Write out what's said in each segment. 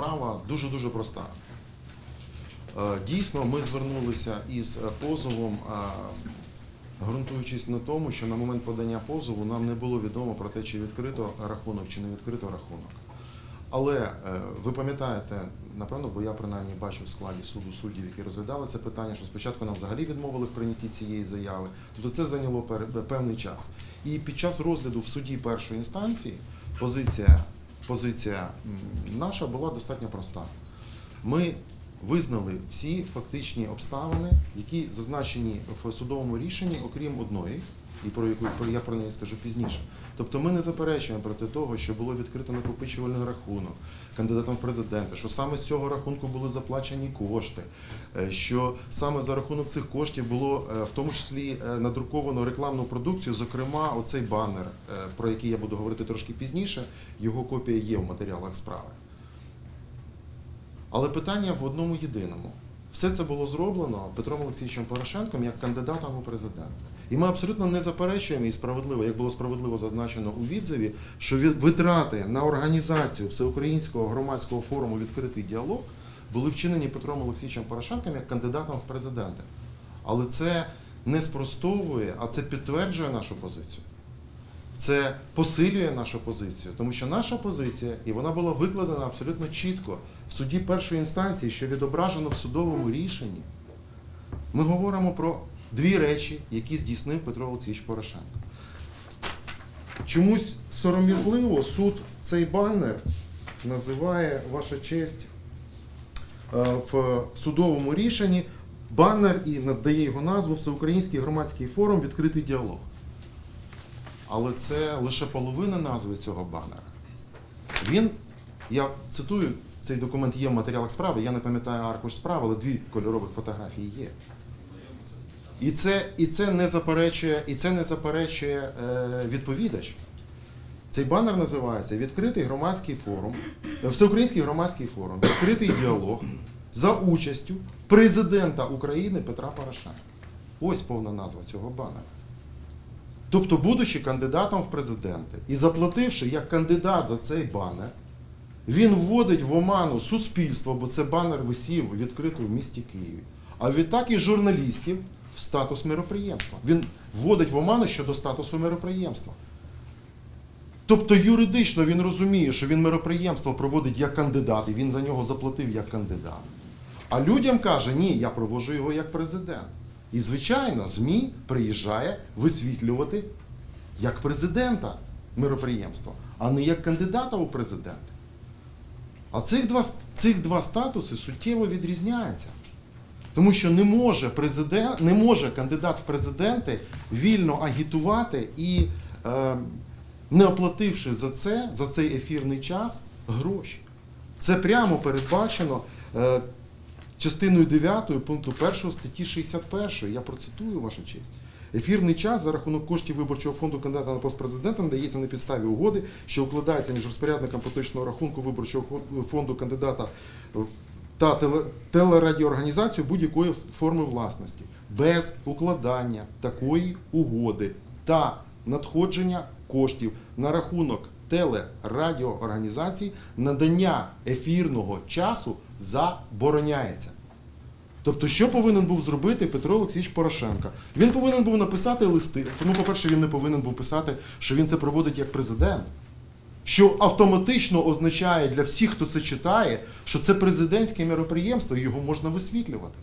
справа дуже-дуже проста. Е, Дійсно, ми звернулися із е, позовом, е, ґрунтуючись на тому, що на момент подання позову нам не було відомо про те, чи відкрито рахунок, чи не відкрито рахунок. Але ви пам'ятаєте, напевно, бо я принаймні бачу в складі суду суддів, які розглядали це питання, що спочатку нам взагалі відмовили в прийнятті цієї заяви. Тобто це зайняло певний час. І під час розгляду в суді першої інстанції позиція, позиція наша була достатньо проста. Ми визнали всі фактичні обставини, які зазначені в судовому рішенні, окрім одної, і про яку я про неї скажу пізніше. Тобто ми не заперечуємо проти того, що було відкрито накопичувальний рахунок кандидатом в президенти, що саме з цього рахунку були заплачені кошти, е, що саме за рахунок цих коштів було е, в тому числі е, надруковано рекламну продукцію, зокрема, оцей банер, про який я буду говорити трошки пізніше, його копія є в матеріалах справи. Але питання в одному єдиному. Все це було зроблено Петром Олексійовичем Порошенком як кандидатом у президенти. І ми абсолютно не заперечуємо і справедливо, як було справедливо зазначено у відзиві, що витрати на організацію всеукраїнського громадського форуму Відкритий діалог були вчинені Петром Олексійовичем Порошенком як кандидатом в президенти. Але це не спростовує, а це підтверджує нашу позицію. Це посилює нашу позицію, тому що наша позиція, і вона була викладена абсолютно чітко в суді першої інстанції, що відображено в судовому рішенні. Ми говоримо про дві речі, які здійснив Петро Олексійович Порошенко. Чомусь сором'язливо суд цей банер називає ваша честь е, в судовому рішенні банер і надає його назву Всеукраїнський громадський форум Відкритий діалог. Але це лише половина назви цього банера. Він, я цитую, цей документ є в матеріалах справи, я не пам'ятаю аркуш справи, але дві кольорових фотографії є. І це, і це не заперечує, і це не заперечує е, відповідач. Цей банер називається Відкритий громадський форум, е, Всеукраїнський громадський форум, відкритий діалог за участю президента України Петра Порошенка. Ось повна назва цього банера. Тобто, будучи кандидатом в президенти і заплативши як кандидат за цей банер, він вводить в оману суспільство, бо це банер висів відкрито в місті Києві. А відтак і журналістів в статус мироприємства. Він вводить в оману щодо статусу мироприємства. Тобто юридично він розуміє, що він мироприємство проводить як кандидат, і він за нього заплатив як кандидат. А людям каже, ні, я проводжу його як президент. І, звичайно, ЗМІ приїжджає висвітлювати як президента мироприємства, а не як кандидата у президенти. А цих два, цих два статуси суттєво відрізняються. Тому що не може президент, не може кандидат в президенти вільно агітувати і е, не оплативши за це, за цей ефірний час, гроші. Це прямо передбачено е, частиною 9 пункту 1 статті 61. Я процитую вашу честь. Ефірний час за рахунок коштів виборчого фонду кандидата на пост президента надається на підставі угоди, що укладається між розпорядником поточного рахунку виборчого фонду кандидата та теле- телерадіоорганізацією будь-якої форми власності без укладання такої угоди та надходження коштів на рахунок телерадіоорганізацій надання ефірного часу забороняється. Тобто, що повинен був зробити Петро Олексійович Порошенко? Він повинен був написати листи. Тому, по-перше, він не повинен був писати, що він це проводить як президент. Що автоматично означає для всіх, хто це читає, що це президентське мероприємство і його можна висвітлювати.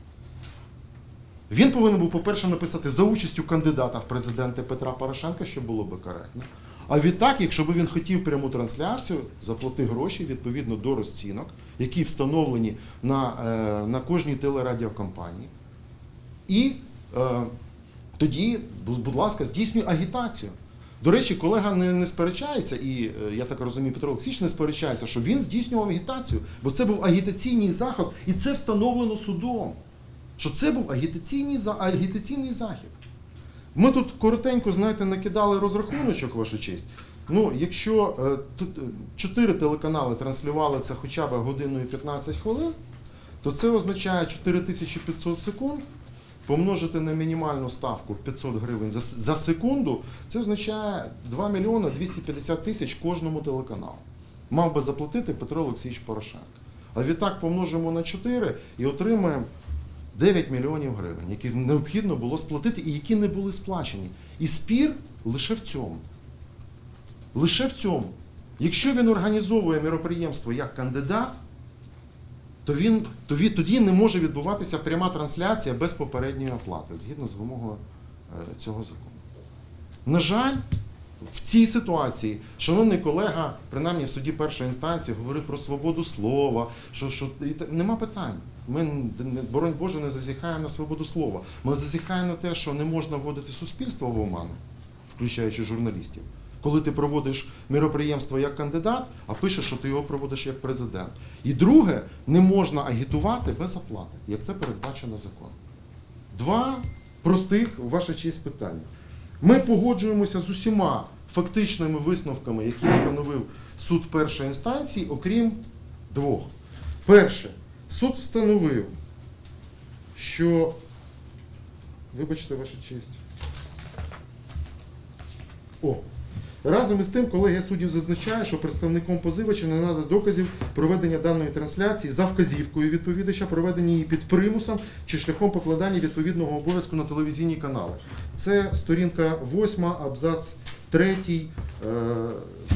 Він повинен був, по-перше, написати за участю кандидата в президенти Петра Порошенка, що було би коректно. А відтак, якщо б він хотів пряму трансляцію, заплати гроші відповідно до розцінок, які встановлені на, е, на кожній телерадіокомпанії. І е, тоді, будь ласка, здійснюй агітацію. До речі, колега не, не сперечається, і е, я так розумію, Петро Олексійович не сперечається, що він здійснював агітацію, бо це був агітаційний заход, і це встановлено судом. Що це був агітаційний, агітаційний захід. Ми тут коротенько, знаєте, накидали розрахуночок, ваша честь. Ну, якщо е, чотири телеканали транслювали це хоча б годину і 15 хвилин, то це означає 4500 секунд помножити на мінімальну ставку 500 гривень за, за секунду, це означає 2 мільйони 250 тисяч кожному телеканалу. Мав би заплатити Петро Олексійович Порошенко. А відтак помножимо на 4 і отримаємо 9 мільйонів гривень, які необхідно було сплатити і які не були сплачені. І спір лише в цьому. Лише в цьому. Якщо він організовує міроприємство як кандидат, то він, то він тоді не може відбуватися пряма трансляція без попередньої оплати, згідно з вимогою е, цього закону. На жаль, в цій ситуації, шановний колега, принаймні в суді першої інстанції, говорив про свободу слова, що, що нема питань. Ми, боронь Боже, не зазіхаємо на свободу слова. Ми зазіхаємо на те, що не можна вводити суспільство в оману, включаючи журналістів. Коли ти проводиш міроприємство як кандидат, а пишеш, що ти його проводиш як президент. І друге, не можна агітувати без оплати, як це передбачено законом. Два простих, ваша честь, питання. Ми погоджуємося з усіма фактичними висновками, які встановив суд першої інстанції, окрім двох. Перше, суд встановив, що. Вибачте, ваша честь. О. Разом із тим, колегія суддів зазначає, що представником позивача не надо доказів проведення даної трансляції за вказівкою відповідача, проведення її під примусом чи шляхом покладання відповідного обов'язку на телевізійні канали. Це сторінка 8, абзац 3 е,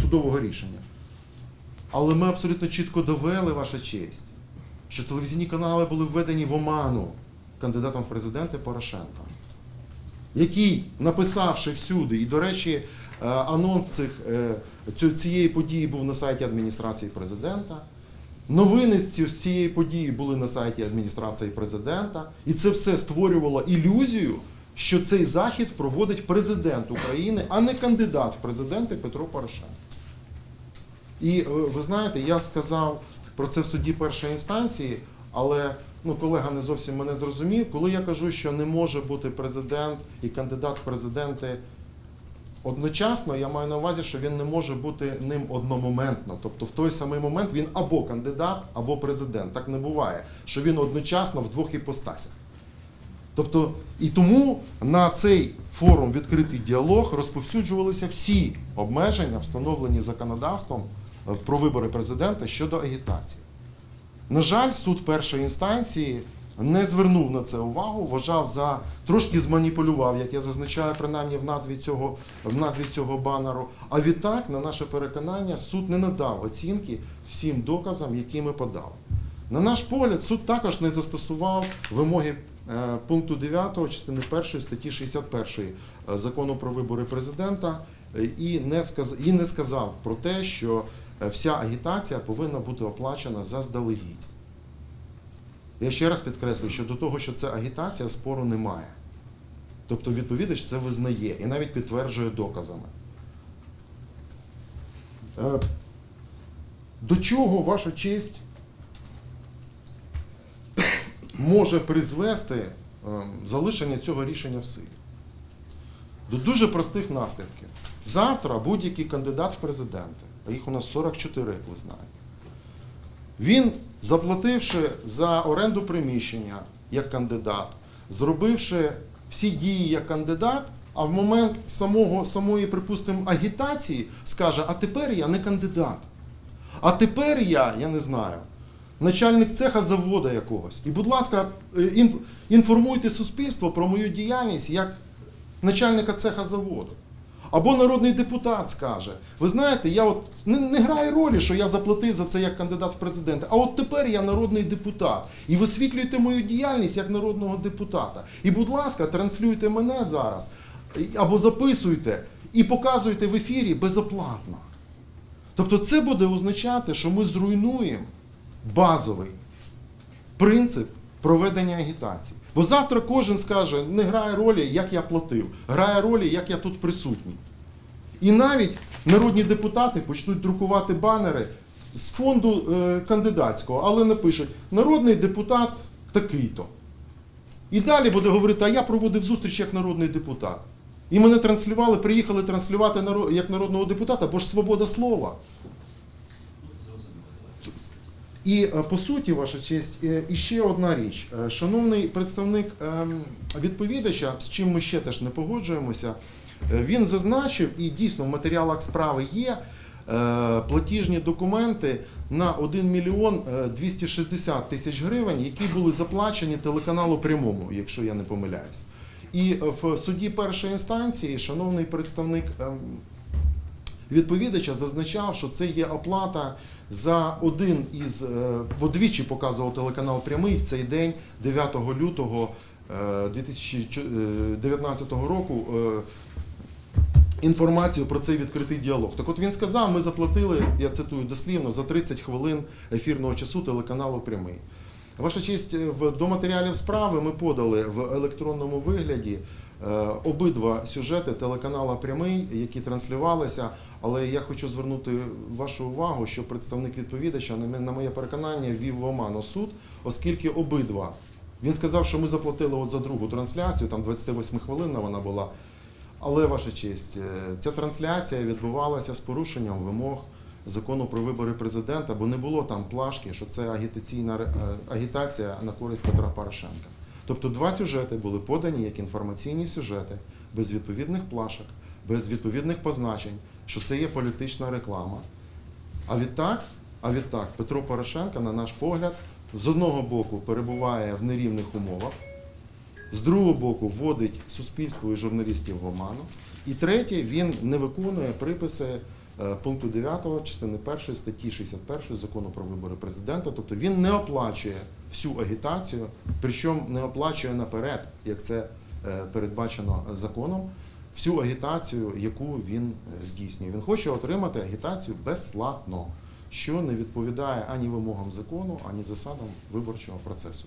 судового рішення. Але ми абсолютно чітко довели, ваша честь, що телевізійні канали були введені в оману кандидатом в президенти Порошенком який, написавши всюди, і, до речі, е, анонс цих, е, цієї події був на сайті адміністрації президента. Новини з цієї події були на сайті адміністрації президента, і це все створювало ілюзію, що цей захід проводить президент України, а не кандидат в президенти Петро Порошенко. І е, ви знаєте, я сказав про це в суді першої інстанції, але ну, колега не зовсім мене зрозумів. Коли я кажу, що не може бути президент і кандидат в президенти одночасно, я маю на увазі, що він не може бути ним одномоментно. Тобто в той самий момент він або кандидат, або президент. Так не буває, що він одночасно в двох іпостасях. Тобто, і тому на цей форум відкритий діалог розповсюджувалися всі обмеження, встановлені законодавством е, про вибори президента щодо агітації. На жаль, суд першої інстанції не звернув на це увагу, вважав за трошки зманіпулював, як я зазначаю принаймні в назві цього, в назві цього банеру. А відтак, на наше переконання, суд не надав оцінки всім доказам, які ми подали. На наш погляд, суд також не застосував вимоги е, пункту 9 частини 1 статті 61 е, закону про вибори президента е, і не, сказав про те, що вся агітація повинна бути оплачена заздалегідь. Я ще раз підкреслюю, що до того, що це агітація, спору немає. Тобто відповідач це визнає і навіть підтверджує доказами. Е, До чого ваша честь може призвести ем, залишення цього рішення в силі? До дуже простих наслідків. Завтра будь-який кандидат в президенти, а їх у нас 44, як ви знаєте, він, заплативши за оренду приміщення як кандидат, зробивши всі дії як кандидат, а в момент самого, самої, припустимо, агітації скаже, а тепер я не кандидат. А тепер я, я не знаю, начальник цеха заводу якогось. І, будь ласка, е, інф- інформуйте суспільство про мою діяльність як начальника цеха заводу. Або народний депутат скаже: ви знаєте, я от не, не грає ролі, що я заплатив за це як кандидат в президенти. А от тепер я народний депутат. І висвітлюєте мою діяльність як народного депутата. І, будь ласка, транслюйте мене зараз або записуйте і показуйте в ефірі безоплатно. Тобто це буде означати, що ми зруйнуємо базовий принцип проведення агітації. Бо завтра кожен скаже, не грає ролі, як я платив, грає ролі, як я тут присутній. І навіть народні депутати почнуть друкувати банери з фонду е, кандидатського, але напишуть народний депутат такий-то. І далі буде говорити, а я проводив зустріч як народний депутат. І мене транслювали, приїхали транслювати як народного депутата, бо ж свобода слова. І е, по суті, ваша честь, е, іще одна річ. Е, Шановний представник відповідача, з чим ми ще теж не погоджуємося, е, він зазначив, і дійсно в матеріалах справи є, е, платіжні документи на 1 мільйон е, 260 тисяч гривень, які були заплачені телеканалу прямому, якщо я не помиляюсь. І е, в суді першої інстанції, шановний представник ем, відповідача зазначав, що це є оплата за один із, е, бо двічі показував телеканал прямий в цей день, 9 лютого е, 2019 року. е, Інформацію про цей відкритий діалог. Так от він сказав, ми заплатили, я цитую дослівно, за 30 хвилин ефірного часу телеканалу Прямий. Ваша честь, до матеріалів справи ми подали в електронному вигляді е, обидва сюжети телеканала Прямий, які транслювалися. Але я хочу звернути вашу увагу, що представник відповідача, на моє переконання, ввів в оману суд, оскільки обидва. Він сказав, що ми заплатили от за другу трансляцію, там 28 хвилинна вона була. Але, ваша честь, е, ця трансляція відбувалася з порушенням вимог закону про вибори президента, бо не було там плашки, що це агітаційна е, агітація на користь Петра Порошенка. Тобто два сюжети були подані як інформаційні сюжети, без відповідних плашок, без відповідних позначень, що це є політична реклама. А відтак, а відтак Петро Порошенко, на наш погляд, з одного боку перебуває в нерівних умовах, з другого боку вводить суспільство і журналістів в оману. І третє, він не виконує приписи пункту 9 частини 1 статті 61 закону про вибори президента. Тобто він не оплачує всю агітацію, причому не оплачує наперед, як це е, передбачено законом, всю агітацію, яку він е, здійснює. Він хоче отримати агітацію безплатно, що не відповідає ані вимогам закону, ані засадам виборчого процесу.